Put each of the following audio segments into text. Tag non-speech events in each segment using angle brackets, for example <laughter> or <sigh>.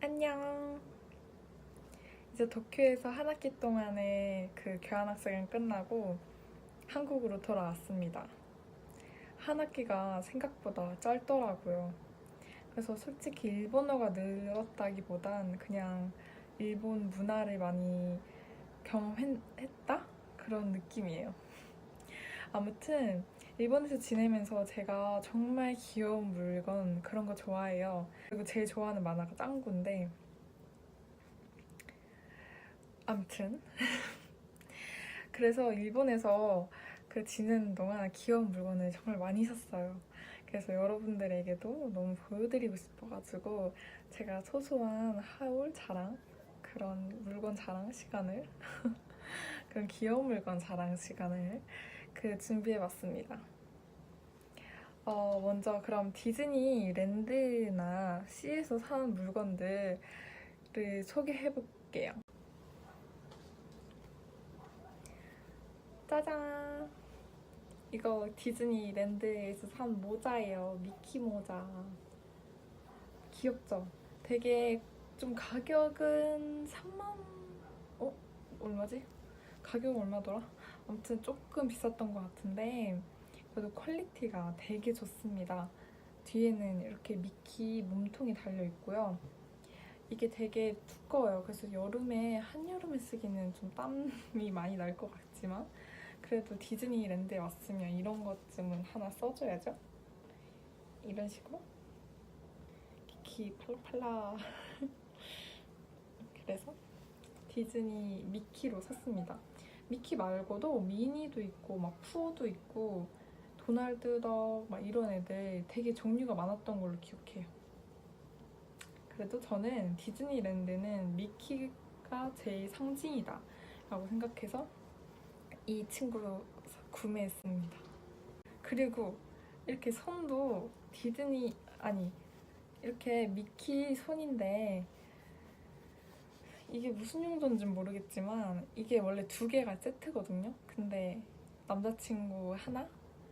안녕. 이제 도쿄에서 한 학기 동안의 그 교환학생은 끝나고 한국으로 돌아왔습니다. 한 학기가 생각보다 짧더라고요. 그래서 솔직히 일본어가 늘었다기보단 그냥 일본 문화를 많이 경험했다? 그런 느낌이에요. 아무튼 일본에서 지내면서 제가 정말 귀여운 물건 그런 거 좋아해요. 그리고 제일 좋아하는 만화가 짱구인데 아무튼 <laughs> 그래서 일본에서 그 지내는 동안 귀여운 물건을 정말 많이 샀어요. 그래서 여러분들에게도 너무 보여드리고 싶어가지고 제가 소소한 하울 자랑 그런 물건 자랑 시간을 <laughs> 그런 귀여운 물건 자랑 시간을 그 준비해봤습니다. 어, 먼저 그럼 디즈니 랜드나 C에서 산 물건들을 소개해볼게요. 짜잔! 이거 디즈니 랜드에서 산 모자예요. 미키 모자. 귀엽죠? 되게 좀 가격은 3만, 어? 얼마지? 가격은 얼마더라? 아무튼 조금 비쌌던 것 같은데 그래도 퀄리티가 되게 좋습니다. 뒤에는 이렇게 미키 몸통이 달려 있고요. 이게 되게 두꺼워요. 그래서 여름에 한여름에 쓰기는 좀 땀이 <laughs> 많이 날 것 같지만 그래도 디즈니랜드에 왔으면 이런 것쯤은 하나 써줘야죠. 이런 식으로 키키 팔라팔라 <laughs> 그래서 디즈니 미키로 샀습니다. 미키 말고도 미니도 있고 막 푸도 있고 도날드 덕막 이런 애들 되게 종류가 많았던 걸로 기억해요. 그래도 저는 디즈니랜드는 미키가 제일 상징이다 라고 생각해서 이 친구로 구매했습니다. 그리고 이렇게 손도 디즈니 아니 이렇게 미키 손인데 이게 무슨 용도인지 모르겠지만 이게 원래 두 개가 세트거든요. 근데 남자친구 하나,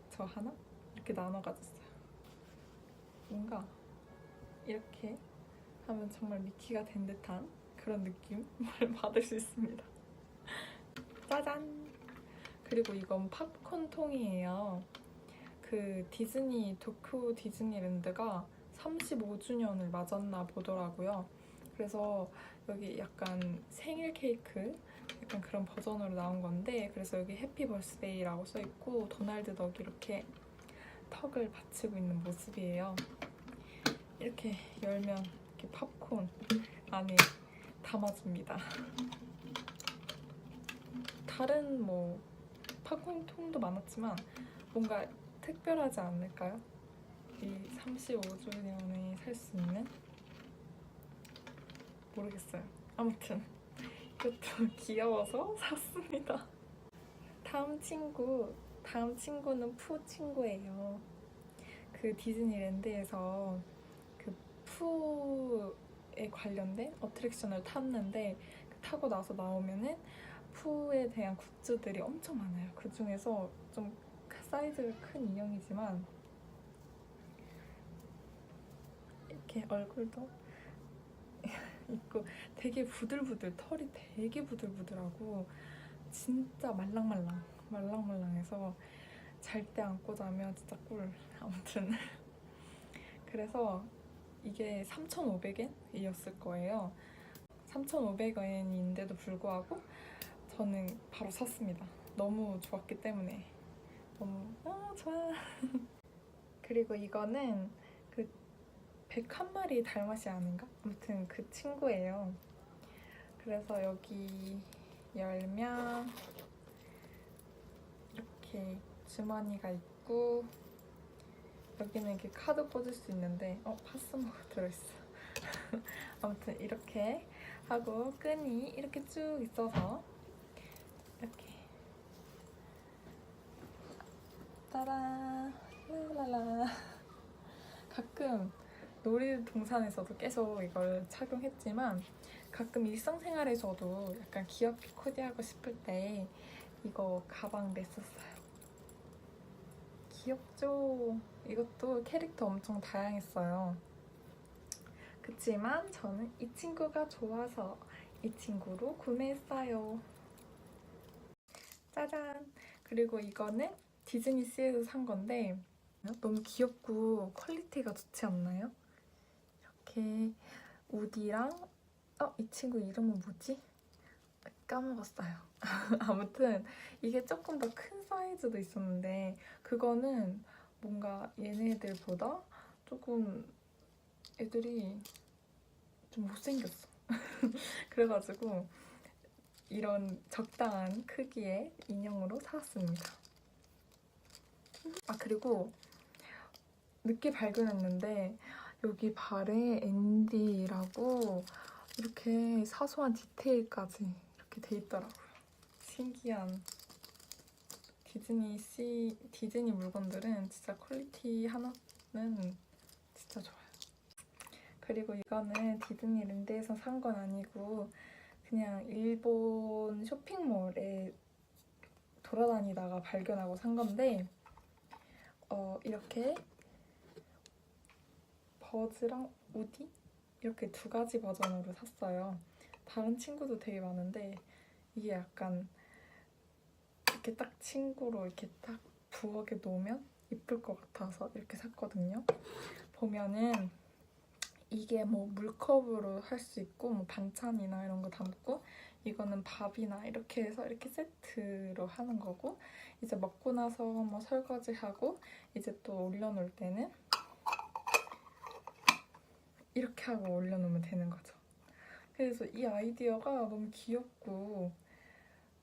저 하나 이렇게 나눠 가졌어요. 뭔가 이렇게 하면 정말 미키가 된 듯한 그런 느낌을 <laughs> 받을 수 있습니다. 짜잔! 그리고 이건 팝콘 통이에요. 그 디즈니 도쿄 디즈니랜드가 35주년을 맞았나 보더라고요. 그래서 여기 약간 생일 케이크 약간 그런 버전으로 나온 건데 그래서 여기 해피 벌스데이라고 써 있고 도날드 덕이 이렇게 턱을 받치고 있는 모습이에요. 이렇게 열면 이렇게 팝콘 안에 담아줍니다. 다른 뭐 팝콘 통도 많았지만 뭔가 특별하지 않을까요? 이 35주년에 살 수 있는 모르겠어요. 아무튼 이것도 <laughs> 귀여워서 샀습니다. 다음 친구, 다음 친구는 푸 친구예요. 그 디즈니랜드에서 그 푸에 관련된 어트랙션을 탔는데 그 타고 나서 나오면은 푸에 대한 굿즈들이 엄청 많아요. 그 중에서 좀 사이즈가 큰 인형이지만 이렇게 얼굴도 있고 되게 부들부들 털이 되게 부들부들하고 진짜 말랑말랑 말랑말랑해서 잘 때 안고 자면 진짜 꿀. 아무튼. <laughs> 그래서 이게 3,500엔이었을 거예요. 3,500엔인데도 불구하고 저는 바로 샀습니다. 너무 좋았기 때문에. 너무 아 좋아. <laughs> 그리고 이거는 그 101마리 달맛이 아닌가? 아무튼 그 친구예요. 그래서 여기 열면 이렇게 주머니가 있고 여기는 이렇게 카드 꽂을 수 있는데 어 파스모가 들어있어. <laughs> 아무튼 이렇게 하고 끈이 이렇게 쭉 있어서 이렇게 따라 랄랄라 가끔 놀이동산에서도 계속 이걸 착용했지만 가끔 일상생활에서도 약간 귀엽게 코디하고 싶을 때 이거 가방 냈었어요. 귀엽죠? 이것도 캐릭터 엄청 다양했어요. 그치만 저는 이 친구가 좋아서 이 친구로 구매했어요. 짜잔! 그리고 이거는 디즈니씨에서 산 건데 너무 귀엽고 퀄리티가 좋지 않나요? 이렇게 우디랑 어? 이 친구 이름은 뭐지? 까먹었어요. <laughs> 아무튼 이게 조금 더 큰 사이즈도 있었는데 그거는 뭔가 얘네들보다 조금 애들이 좀 못생겼어. <laughs> 그래가지고 이런 적당한 크기의 인형으로 사왔습니다. 아 그리고 늦게 발견했는데 여기 발에 앤디라고 이렇게 사소한 디테일까지 이렇게 돼 있더라고요. 신기한 디즈니 씨 디즈니 물건들은 진짜 퀄리티 하나는 진짜 좋아요. 그리고 이거는 디즈니랜드에서 산 건 아니고 그냥 일본 쇼핑몰에 돌아다니다가 발견하고 산 건데 어 이렇게 버즈랑 우디 이렇게 두 가지 버전으로 샀어요. 다른 친구도 되게 많은데 이게 약간 이렇게 딱 친구로 이렇게 딱 부엌에 놓으면 이쁠 것 같아서 이렇게 샀거든요. 보면은 이게 뭐 물컵으로 할 수 있고 뭐 반찬이나 이런 거 담고 이거는 밥이나 이렇게 해서 이렇게 세트로 하는 거고 이제 먹고 나서 뭐 설거지하고 이제 또 올려놓을 때는 이렇게 하고 올려놓으면 되는 거죠. 그래서 이 아이디어가 너무 귀엽고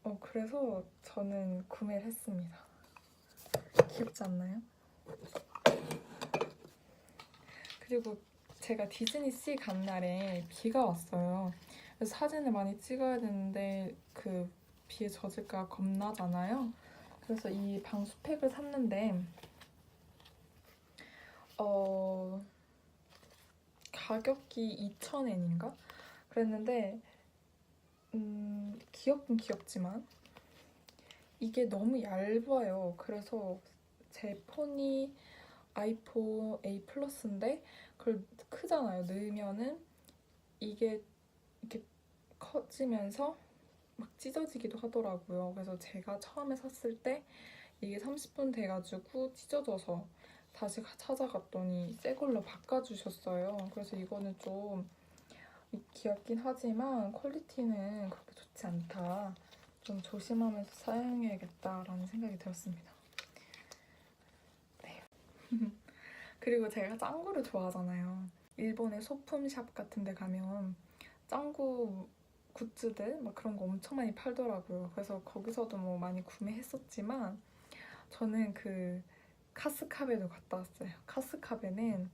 어 그래서 저는 구매를 했습니다. 귀엽지 않나요? 그리고 제가 디즈니 씨 간 날에 비가 왔어요. 그래서 사진을 많이 찍어야 되는데 그 비에 젖을까 겁나잖아요. 그래서 이 방수팩을 샀는데 어 가격이 2,000엔인가? 그랬는데 음, 귀엽긴 귀엽지만 이게 너무 얇아요. 그래서 제 폰이 아이폰 A 플러스인데 그걸 크잖아요. 넣으면은 이게 이렇게 커지면서 막 찢어지기도 하더라고요. 그래서 제가 처음에 샀을 때 이게 30분 돼가지고 찢어져서 다시 가- 찾아갔더니 새 걸로 바꿔주셨어요. 그래서 이거는 좀 귀엽긴 하지만 퀄리티는 그렇게 좋지 않다. 좀 조심하면서 사용해야겠다라는 생각이 들었습니다. 네. <laughs> 그리고 제가 짱구를 좋아하잖아요. 일본의 소품샵 같은 데 가면 짱구 굿즈들 막 그런 거 엄청 많이 팔더라고요. 그래서 거기서도 뭐 많이 구매했었지만 저는 그 카스카베도 갔다 왔어요. 카스카베는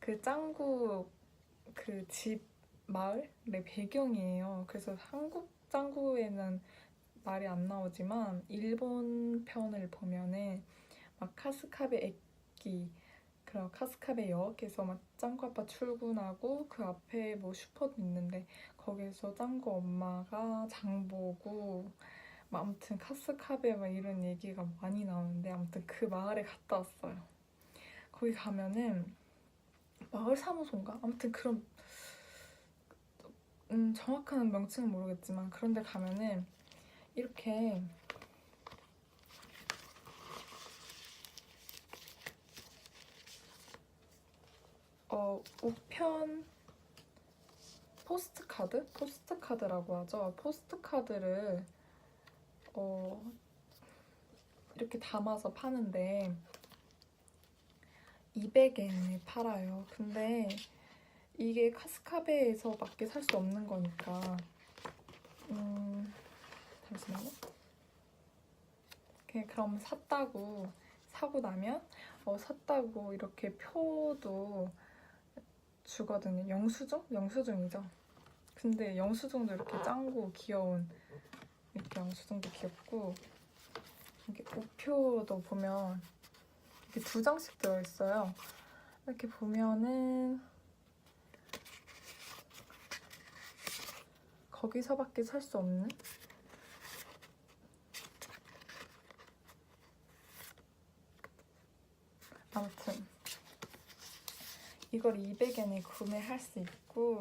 그 짱구 그 집 마을의 배경이에요. 그래서 한국 짱구에는 말이 안 나오지만 일본 편을 보면은 막 카스카베 액기 그런 카스카베 역에서 막 짱구 아빠 출근하고 그 앞에 뭐 슈퍼도 있는데 거기서 짱구 엄마가 장 보고 막 아무튼 카스카베 막 이런 얘기가 많이 나오는데 아무튼 그 마을에 갔다 왔어요. 거기 가면은 마을 사무소인가? 아무튼 그런 음, 정확한 명칭은 모르겠지만 그런데 가면은 이렇게 어, 우편 포스트 카드? 포스트 카드라고 하죠. 포스트 카드를 어, 이렇게 담아서 파는데 200엔에 팔아요. 근데 이게 카스카베에서밖에 살 수 없는 거니까 음, 잠시만요. 그럼 샀다고 사고 나면 어, 샀다고 이렇게 표도 주거든요. 영수증? 영수증이죠. 근데 영수증도 이렇게 짱구 귀여운 이렇게 영수증도 귀엽고 이렇게 우표도 보면 이렇게 두 장씩 들어있어요. 이렇게 보면은 거기서밖에 살 수 없는 아무튼 이걸 200엔에 구매할 수 있고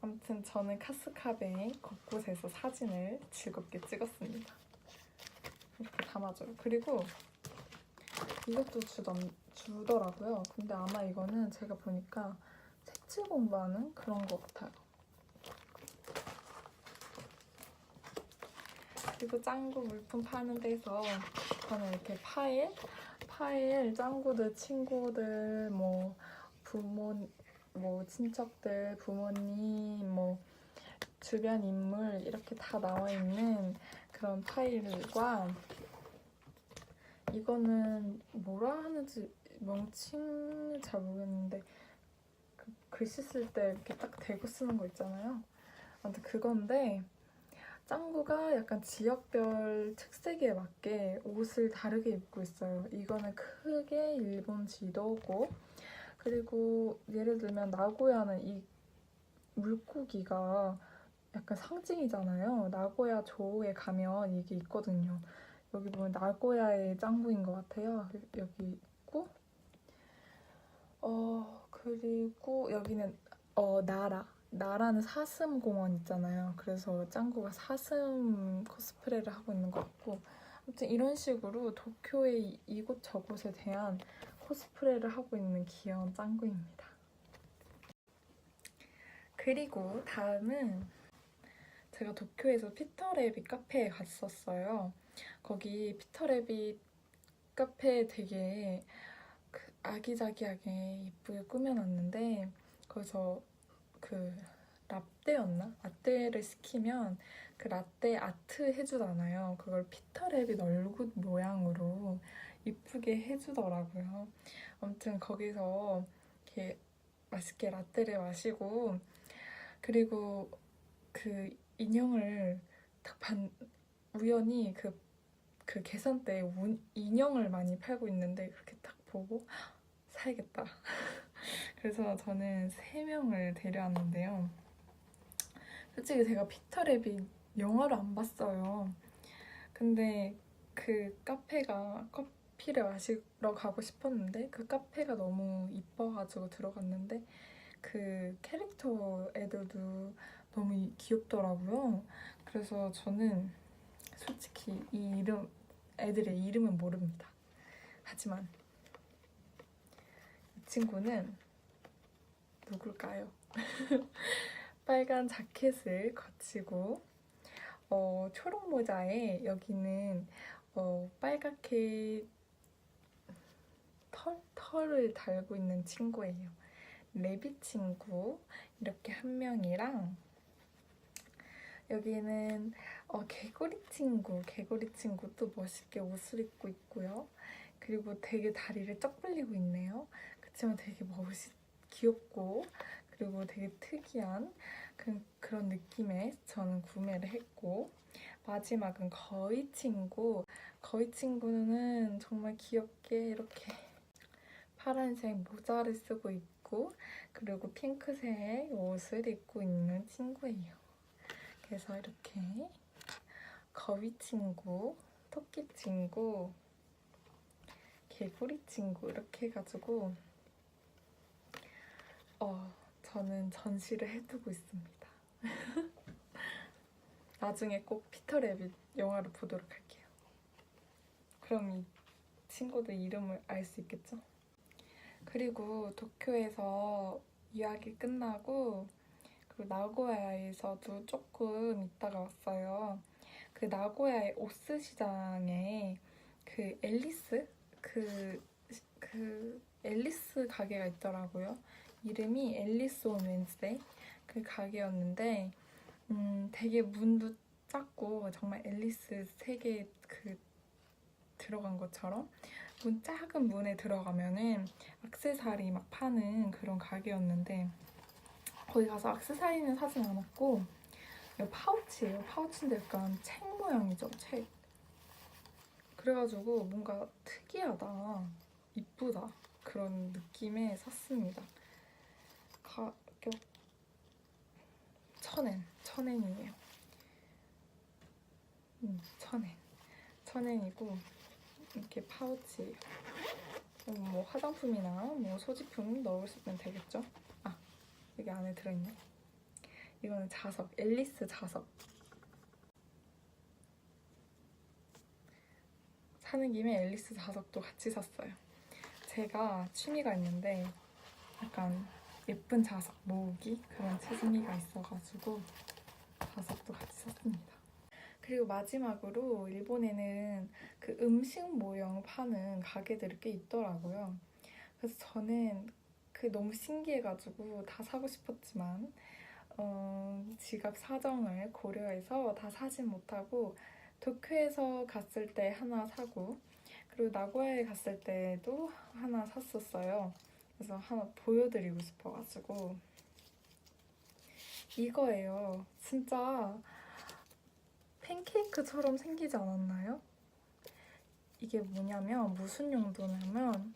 아무튼 저는 카스카베 곳곳에서 사진을 즐겁게 찍었습니다. 이렇게 담아줘요. 그리고 이것도 주던, 주더라고요. 근데 아마 이거는 제가 보니까 색칠 공부하는 그런 것 같아요. 그리고 짱구 물품 파는 데서 저는 이렇게 파일, 파일, 짱구들 친구들, 뭐 부모, 뭐 친척들, 부모님, 뭐 주변 인물 이렇게 다 나와 있는 그런 파일과 이거는 뭐라 하는지 명칭을 잘 모르겠는데 그 글씨 쓸 때 이렇게 딱 대고 쓰는 거 있잖아요. 아무튼 그건데 짱구가 약간 지역별 특색에 맞게 옷을 다르게 입고 있어요. 이거는 크게 일본 지도고 그리고 예를 들면 나고야는 이 물고기가 약간 상징이잖아요. 나고야 조에 가면 이게 있거든요. 여기 보면 나고야의 짱구인 것 같아요. 여기 있고 어 그리고 여기는 어 나라 나라는 사슴 공원 있잖아요. 그래서 짱구가 사슴 코스프레를 하고 있는 것 같고 아무튼 이런 식으로 도쿄의 이곳 저곳에 대한 코스프레를 하고 있는 귀여운 짱구입니다. 그리고 다음은 제가 도쿄에서 피터래빗 카페에 갔었어요. 거기 피터래빗 카페 되게 그 아기자기하게 예쁘게 꾸며놨는데 거기서 그 라떼였나? 라떼를 시키면 그 라떼 아트 해주잖아요. 그걸 피터래빗 얼굴 모양으로 이쁘게 해주더라고요. 아무튼 거기서 이렇게 맛있게 라떼를 마시고 그리고 그 인형을 딱 반, 우연히 그, 그 계산대에 운- 인형을 많이 팔고 있는데 그렇게 딱 보고 "헉, 사야겠다. <laughs> 그래서 저는 세 명을 데려왔는데요. 솔직히 제가 피터래빗 영화를 안 봤어요. 근데 그 카페가 커피를 마시러 가고 싶었는데 그 카페가 너무 이뻐가지고 들어갔는데 그 캐릭터 애들도 너무 이- 귀엽더라고요. 그래서 저는 솔직히 이 이름 애들의 이름은 모릅니다. 하지만 이 친구는 누굴까요? <laughs> 빨간 자켓을 거치고 어, 초록 모자에 여기는 어, 빨갛게 털, 털을 달고 있는 친구예요. 레비 친구 이렇게 한 명이랑 여기는 어, 개구리 친구, 개구리 친구도 멋있게 옷을 입고 있고요. 그리고 되게 다리를 쩍 벌리고 있네요. 그치만 되게 멋있, 귀엽고 그리고 되게 특이한 그, 그런 느낌에 저는 구매를 했고 마지막은 거위 친구. 거위 친구는 정말 귀엽게 이렇게 파란색 모자를 쓰고 있고 그리고 핑크색 옷을 입고 있는 친구예요. 그래서 이렇게 거위 친구, 토끼 친구, 개구리 친구 이렇게 해가지고 어 저는 전시를 해두고 있습니다. <laughs> 나중에 꼭 피터 래빗 영화를 보도록 할게요. 그럼 이 친구들 이름을 알 수 있겠죠? 그리고 도쿄에서 유학이 끝나고 그리고 나고야에서도 조금 있다가 왔어요. 그 나고야의 오스 시장에 그 앨리스 그, 그 앨리스 가게가 있더라고요. 이름이 앨리스 온 웬스데이 그 가게였는데 음 되게 문도 작고 정말 앨리스 세계 그 들어간 것처럼 문 작은 문에 들어가면은 악세사리 막 파는 그런 가게였는데 거기 가서 악세사리는 사진 않았고 파우치예요. 파우치인데 약간 책 모양이죠. 책. 그래가지고 뭔가 특이하다, 이쁘다 그런 느낌에 샀습니다. 가격 천엔, 천엔이에요. 음, 천엔, 천엔이고 이렇게 파우치 뭐 화장품이나 뭐 소지품 넣으시면 되겠죠? 아 여기 안에 들어있네. 이거는 자석, 앨리스 자석. 사는 김에 앨리스 자석도 같이 샀어요. 제가 취미가 있는데 약간 예쁜 자석 모으기 그런 취미가 있어가지고 자석도 같이 샀습니다. 그리고 마지막으로 일본에는 그 음식 모형 파는 가게들이 꽤 있더라고요. 그래서 저는 그 너무 신기해가지고 다 사고 싶었지만 어, 지갑 사정을 고려해서 다 사진 못하고 도쿄에서 갔을 때 하나 사고 그리고 나고야에 갔을 때도 하나 샀었어요. 그래서 하나 보여드리고 싶어가지고 이거예요. 진짜 팬케이크처럼 생기지 않았나요? 이게 뭐냐면 무슨 용도냐면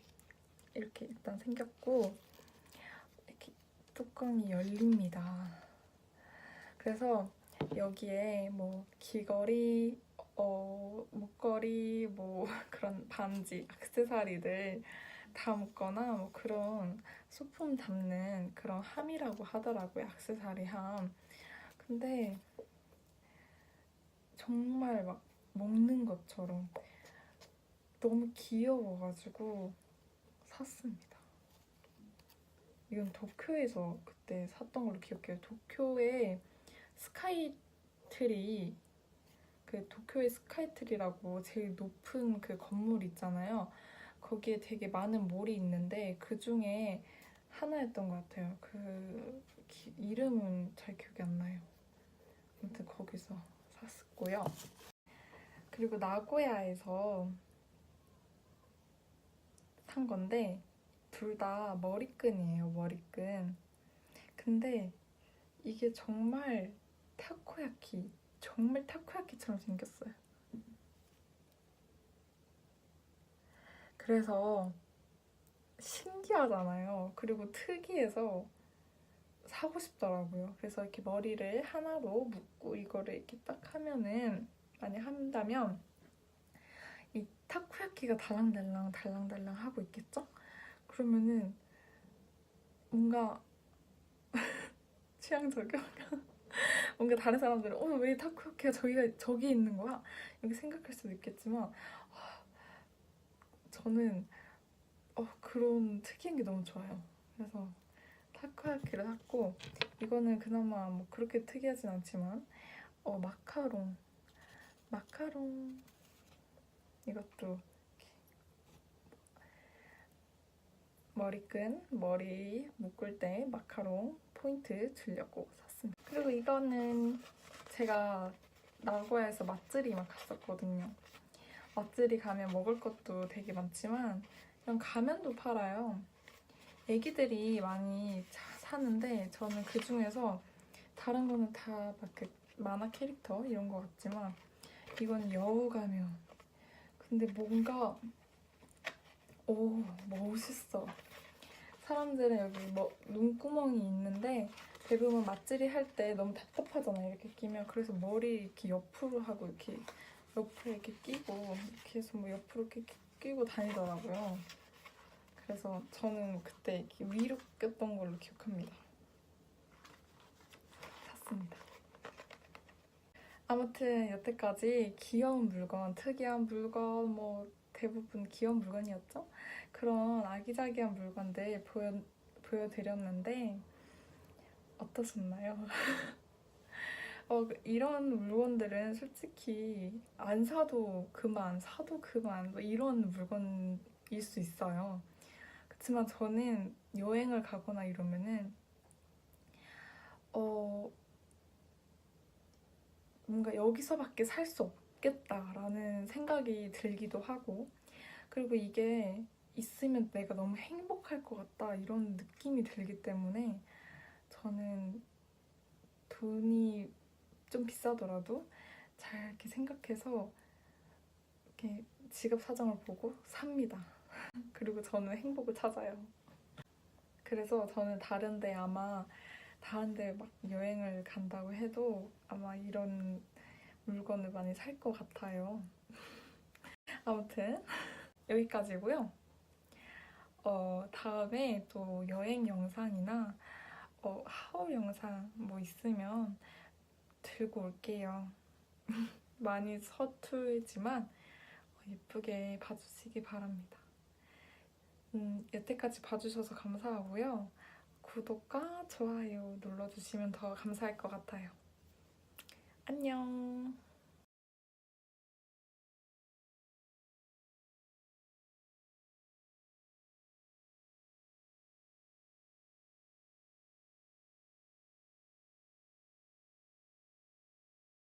이렇게 일단 생겼고 이렇게 뚜껑이 열립니다. 그래서 여기에 뭐 귀걸이, 어, 목걸이, 뭐 <laughs> 그런 반지, 액세서리들 담거나 뭐 그런 소품 담는 그런 함이라고 하더라고요. 액세서리 함. 근데 정말 막 먹는 것처럼 너무 귀여워가지고 샀습니다. 이건 도쿄에서 그때 샀던 걸로 기억해요. 도쿄에 스카이트리 그 도쿄의 스카이트리라고 제일 높은 그 건물 있잖아요. 거기에 되게 많은 몰이 있는데 그 중에 하나였던 것 같아요. 그 기- 이름은 잘 기억이 안 나요. 아무튼 거기서 샀고요. 그리고 나고야에서 산 건데 둘 다 머리끈이에요. 머리끈. 근데 이게 정말 타코야키, 정말 타코야키처럼 생겼어요. 그래서 신기하잖아요. 그리고 특이해서 사고 싶더라고요. 그래서 이렇게 머리를 하나로 묶고 이거를 이렇게 딱 하면은 많이 한다면 이 타코야키가 달랑달랑 달랑달랑 하고 있겠죠? 그러면은 뭔가 <laughs> 취향 저격 뭔가 다른 사람들은 어 왜 타코야키가 저기가 저기 있는 거야 이렇게 생각할 수도 있겠지만 아, 저는 어 그런 특이한 게 너무 좋아요. 그래서 타코야키를 샀고 이거는 그나마 뭐 그렇게 특이하진 않지만 어 마카롱 마카롱 이것도 머리끈 머리 묶을 때 마카롱 포인트 주려고 샀습니다. 그리고 이거는 제가 나고야에서 맛들이만 갔었거든요. 맛들이 가면 먹을 것도 되게 많지만 이런 가면도 팔아요. 애기들이 많이 자- 사는데 저는 그 중에서 다른 거는 다 막 그 만화 캐릭터 이런 거 같지만 이건 여우 가면. 근데 뭔가 오 멋있어. 사람들은 여기 뭐 눈구멍이 있는데 대부분 맛질이 할 때 너무 답답하잖아요. 이렇게 끼면 그래서 머리 이렇게 옆으로 하고 이렇게 옆에 이렇게 끼고 해서 뭐 옆으로 이렇게 끼- 끼고 다니더라고요. 그래서 저는 그때 위로 꼈던 걸로 기억합니다. 샀습니다. 아무튼 여태까지 귀여운 물건, 특이한 물건, 뭐 대부분 귀여운 물건이었죠? 그런 아기자기한 물건들 보여, 보여드렸는데 어떠셨나요? <laughs> 어, 이런 물건들은 솔직히 안 사도 그만, 사도 그만, 뭐 이런 물건일 수 있어요. 그렇지만 저는 여행을 가거나 이러면은 어 뭔가 여기서밖에 살 수 없겠다라는 생각이 들기도 하고 그리고 이게 있으면 내가 너무 행복할 것 같다 이런 느낌이 들기 때문에 저는 돈이 좀 비싸더라도 잘 이렇게 생각해서 이렇게 지갑 사정을 보고 삽니다. 그리고 저는 행복을 찾아요. 그래서 저는 다른데 아마 다른데 막 여행을 간다고 해도 아마 이런 물건을 많이 살 것 같아요. <laughs> 아무튼 여기까지고요. 어, 다음에 또 여행 영상이나 어, 하울 영상 뭐 있으면 들고 올게요. <laughs> 많이 서툴지만 어, 예쁘게 봐주시기 바랍니다. 음, 여태까지 봐주셔서 감사하고요. 구독과 좋아요 눌러주시면 더 감사할 것 같아요. 안녕.